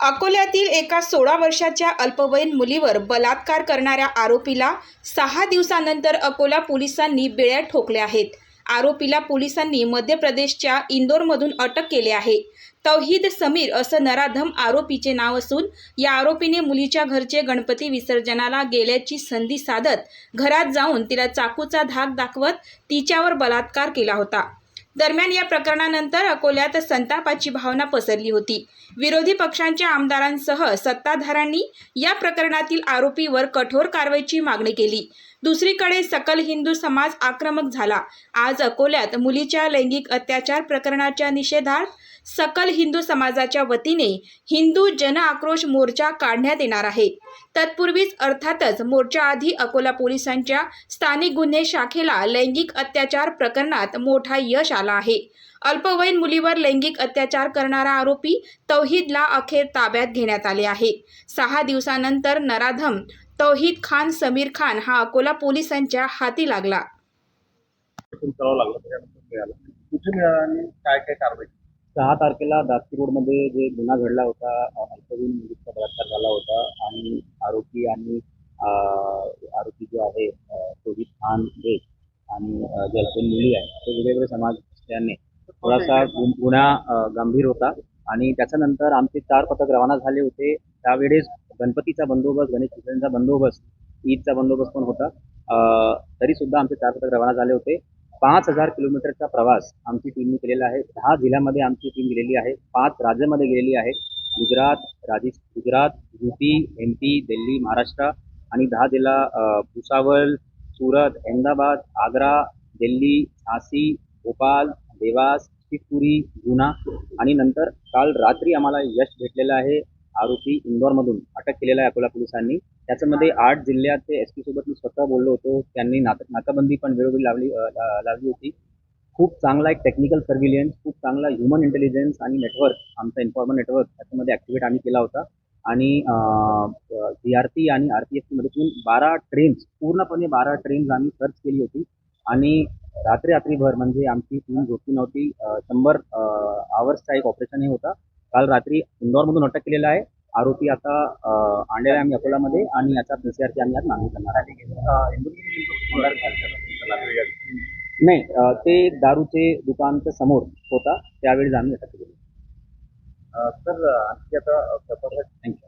अकोल्यातील एका सोळा वर्षाच्या अल्पवयीन मुलीवर बलात्कार करणाऱ्या आरोपीला सहा दिवसानंतर अकोला पोलिसांनी बिळ्या ठोकल्या आहेत. आरोपीला पोलिसांनी मध्य प्रदेशच्या इंदोरमधून अटक केली आहे. तौहीद समीर असं नराधम आरोपीचे नाव असून या आरोपीने मुलीच्या घरचे गणपती विसर्जनाला गेल्याची संधी साधत घरात जाऊन तिला चाकूचा धाक दाखवत तिच्यावर बलात्कार केला होता. दरम्यान या प्रकरणानंतर अकोल्यात संतापाची भावना पसरली होती. विरोधी पक्षांच्या आमदारांसह सत्ताधाऱ्यांनी या प्रकरणातील आरोपीवर कठोर कारवाईची मागणी केली. दुसरीकडे सकल हिंदू समाज आक्रमक झाला. आज अकोल्यात मुलीच्या लैंगिक अत्याचार प्रकरणाच्या निषेधार्थ सकल हिंदू समाजाच्या वतीने हिंदू जन आक्रोश मोर्चा काढण्यात येणार आहे. तत्पूर्वीच अर्थातच मोर्चाआधी अकोला पोलिसांच्या स्थानिक गुन्हे शाखेला लैंगिक अत्याचार प्रकरणात मोठा यश आला आहे. अल्पवयीन मुलीवर लैंगिक अत्याचार करणारा आरोपी तौहीदला अखेर ताब्यात घेण्यात आले आहे. सहा दिवसानंतर नराधम तौहीद खान समीर खान हा अकोला पोलिसांच्या हाती लागला. तिथून करावं लागलं त्याच्यानंतर मिळालं कुठे मिळालं आणि काय काय कारवाई? सहा तारखेला दासकी रोडमध्ये जे गुन्हा घडला होता अ, अल्पवयीन मुलीचा बलात्कार झाला होता आणि आरोपी आणि अ, आरोपी जो आहे शोभित खान बेग आणि अ, जे अल्पवयीन मुली आहे ते वेगवेगळे समाज असल्याने थोडासा गु- गुन्हा अ, गंभीर होता आणि त्याच्यानंतर आमचे चार पथक रवाना झाले होते. त्यावेळेस गणपतीचा बंदोबस्त गणेश विसर्जनचा बंदोबस्त ईदचा बंदोबस्त पण होता. तरी सुद्धा आमचे चार पथक रवाना झाले होते. पाच हजार किलोमीटरचा प्रवास आमची टीमने केलेला आहे. दहा जिल्ह्यामध्ये आमची टीम गेलेली आहे. पाच राज्यामध्ये गेलेली आहे. Gujarat Rajasthan Gujarat UP M P Delhi Maharashtra आणि दहा जिल्हा भुसावळ सुरत अहमदाबाद आग्रा दिल्ली झासी भोपाळ देवास शिवपुरी गुना आणि नंतर काल रात्री आम्हाला यश भेटलेलं आहे. आरोपी इंदोरमधून अटक केलेला आहे अकोला पोलिसांनी. त्याच्यामध्ये आठ जिल्ह्याचे एस पी सोबत मी स्वतः बोललो होतो. त्यांनी नाक नाकाबंदी पण वेळोवेळी लावली लावली होती. खूप चांगला एक टेक्निकल सर्व्हिलियन्स खूप चांगला ह्युमन इंटेलिजन्स आणि नेटवर्क आमचा इन्फॉर्मल नेटवर्क त्याच्यामध्ये ॲक्टिवेट आम्ही केला होता. आणि सी आर पी आणि आर पी एफ मधून बारा ट्रेन्स पूर्णपणे बारा ट्रेन्स आम्ही सर्च केली होती. आणि रात्री रात्रीभर म्हणजे आमची टीम झोपली नव्हती. शंभर आवर्सचा एक ऑपरेशन हे होता. काल रात्री इंदोरमधून अटक केलेला आहे. आरोपी आता आणलेला आहे आम्ही अकोलामध्ये आणि याचा पी सी आरची आम्ही आज मागणी करणार आहे. नाही ते दारूचे दुकानच्या समोर होता. त्यावेळी आम्ही अटक केली तर आणखी आता थँक्यू